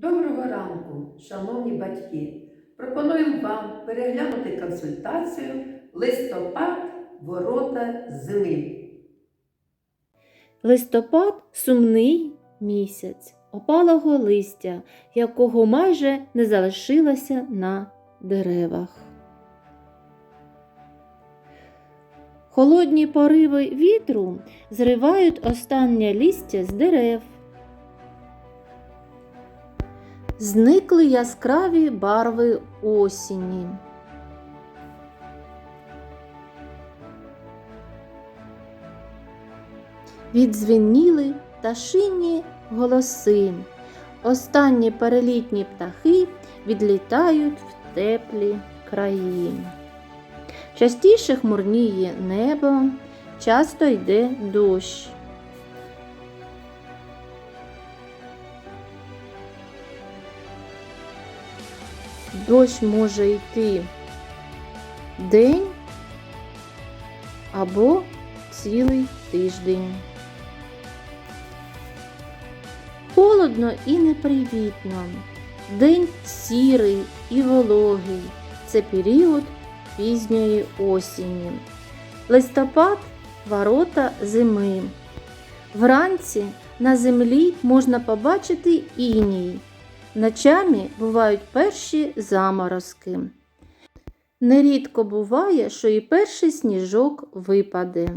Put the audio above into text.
Доброго ранку, шановні батьки! Пропонуємо вам переглянути консультацію листопад ворота зими. Листопад сумний місяць опалого листя, якого майже не залишилося на деревах. Холодні пориви вітру зривають останнє листя з дерев. Зникли яскраві барви осені. Віддзвеніли пташині голоси. Останні перелітні птахи відлітають в теплі краї. Частіше хмурніє небо, часто йде дощ. Дощ може йти день або цілий тиждень. Холодно і непривітно. День сірий і вологий. Це період пізньої осені. Листопад ворота зими. Вранці на землі можна побачити іній. Ночами бувають перші заморозки. Нерідко буває, що і перший сніжок випаде.